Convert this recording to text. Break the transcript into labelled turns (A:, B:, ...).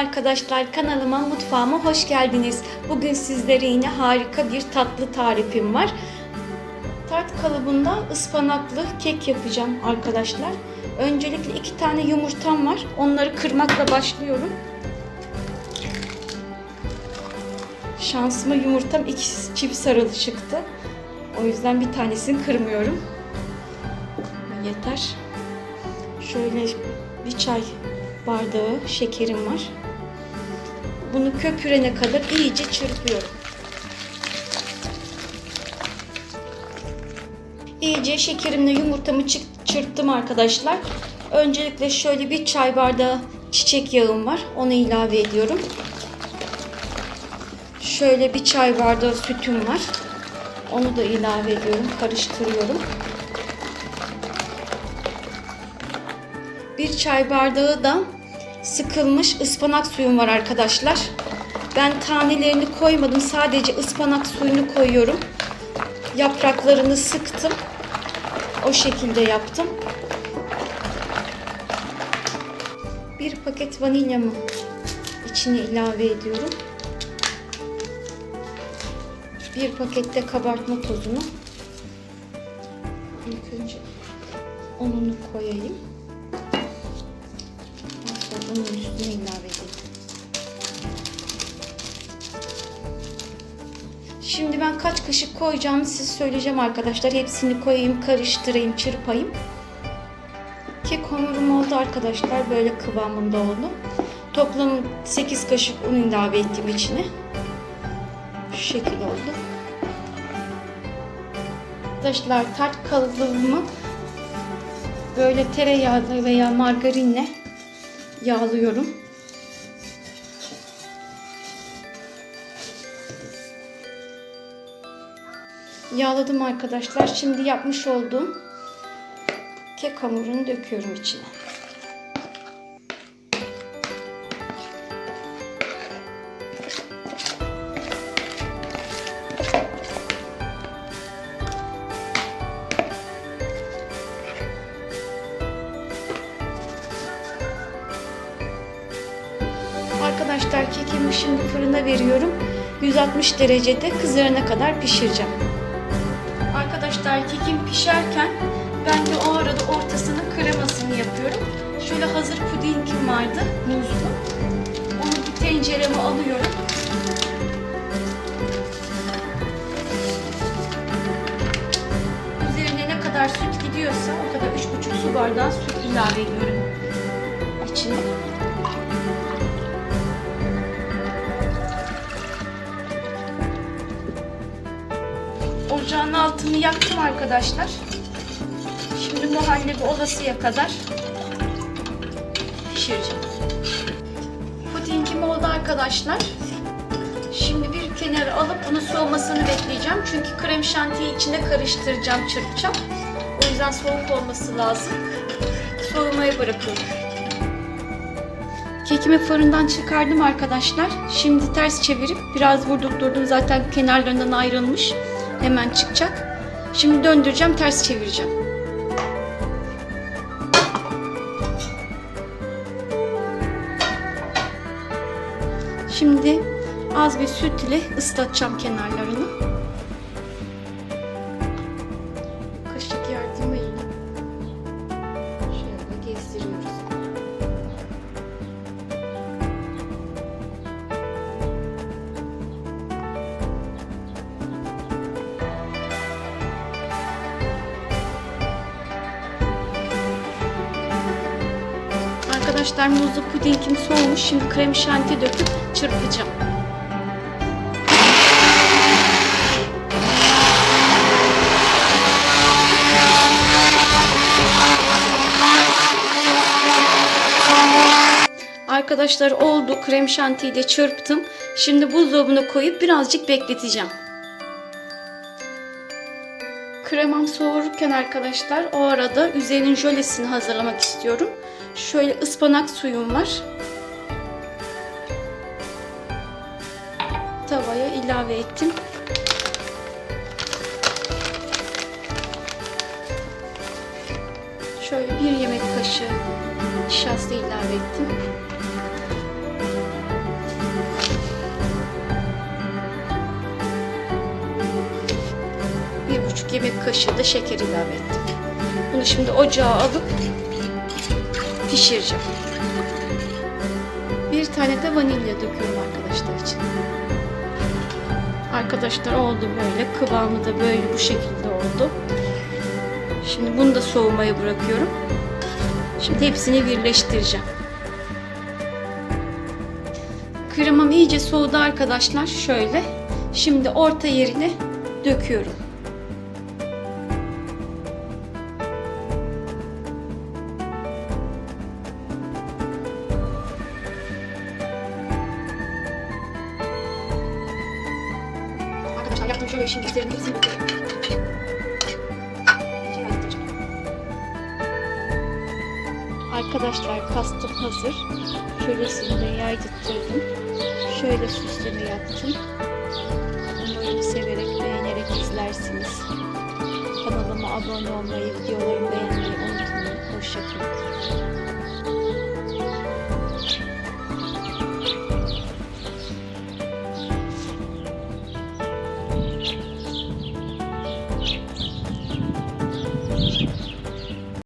A: Arkadaşlar kanalıma, mutfağıma hoş geldiniz. Bugün sizlere yine harika bir tatlı tarifim var. Tart kalıbında ıspanaklı kek yapacağım arkadaşlar. Öncelikle iki tane yumurtam var. Onları kırmakla başlıyorum. Şansıma yumurtam iki çift sarılı çıktı. O yüzden bir tanesini kırmıyorum. Yeter. Şöyle bir çay bardağı şekerim var. Bunu köpürene kadar iyice çırpıyorum. İyice şekerimle yumurtamı çırptım arkadaşlar. Öncelikle şöyle bir çay bardağı çiçek yağım var. Onu ilave ediyorum. Şöyle bir çay bardağı sütüm var. Onu da ilave ediyorum. Karıştırıyorum. Bir çay bardağı da sıkılmış ıspanak suyum var arkadaşlar. Ben tanelerini koymadım. Sadece ıspanak suyunu koyuyorum. Yapraklarını sıktım. O şekilde yaptım. Bir paket vanilyamı içine ilave ediyorum. Bir pakette kabartma tozunu. İlk önce ununu koyayım. Bunun üstüne ilave edeyim. Şimdi ben kaç kaşık koyacağımı size söyleyeceğim arkadaşlar. Hepsini koyayım, karıştırayım, çırpayım. Kek hamurum oldu arkadaşlar. Böyle kıvamında oldu. Toplam 8 kaşık un ilave ettim içine. Şu şekil oldu. Arkadaşlar tart kalıbımı böyle tereyağlı veya margarinle yağlıyorum. Yağladım arkadaşlar. Şimdi yapmış olduğum kek hamurunu döküyorum içine. Arkadaşlar kekimi şimdi fırına veriyorum. 160 derecede kızarana kadar pişireceğim. Arkadaşlar kekim pişerken ben de o arada ortasının kremasını yapıyorum. Şöyle hazır pudingim vardı muzlu. Onu bir tencereme alıyorum. Üzerine ne kadar süt gidiyorsa o kadar 3,5 su bardağı süt ilave ediyorum içine. Ocağın altını yaktım arkadaşlar. Şimdi muhallebi olasıya kadar pişireceğim. Pudingim oldu arkadaşlar. Şimdi bir kenara alıp bunu soğumasını bekleyeceğim. Çünkü krem şantiyi içinde karıştıracağım, çırpacağım. O yüzden soğuk olması lazım. Soğumaya bırakıyorum. Kekimi fırından çıkardım arkadaşlar. Şimdi ters çevirip biraz vurduk durdum. Zaten kenarlarından ayrılmış. Hemen çıkacak. Şimdi döndüreceğim, ters çevireceğim. Şimdi az bir süt ile ıslatacağım kenarlarını. Arkadaşlar muzlu pudingim soğumuş. Şimdi krem şanti döküp çırpacağım. Arkadaşlar oldu. Krem şantiyi de çırptım. Şimdi buzdolabına koyup birazcık bekleteceğim. Kremam soğurken arkadaşlar o arada üzerinin jölesini hazırlamak istiyorum. Şöyle ıspanak suyum var. Tavaya ilave ettim. Şöyle bir yemek kaşığı nişasta ilave ettim. Yemek kaşığı da şeker ilave ettik. Bunu şimdi ocağa alıp pişireceğim. Bir tane de vanilya döküyorum arkadaşlar için. Arkadaşlar oldu böyle. Kıvamı da böyle bu şekilde oldu. Şimdi bunu da soğumaya bırakıyorum. Şimdi hepsini birleştireceğim. Kremam iyice soğudu arkadaşlar. Şöyle. Şimdi orta yerine döküyorum. Üzerine hepsini döküyorum. İyice yaydıracağım. Arkadaşlar kastım hazır. Şöylesini de yaydırttırdım. Şöyle süsleme yaptım. Umarım severek, beğenerek izlersiniz. Kanalıma abone olmayı, videolarımı beğenmeyi unutmayın. Hoşçakalın.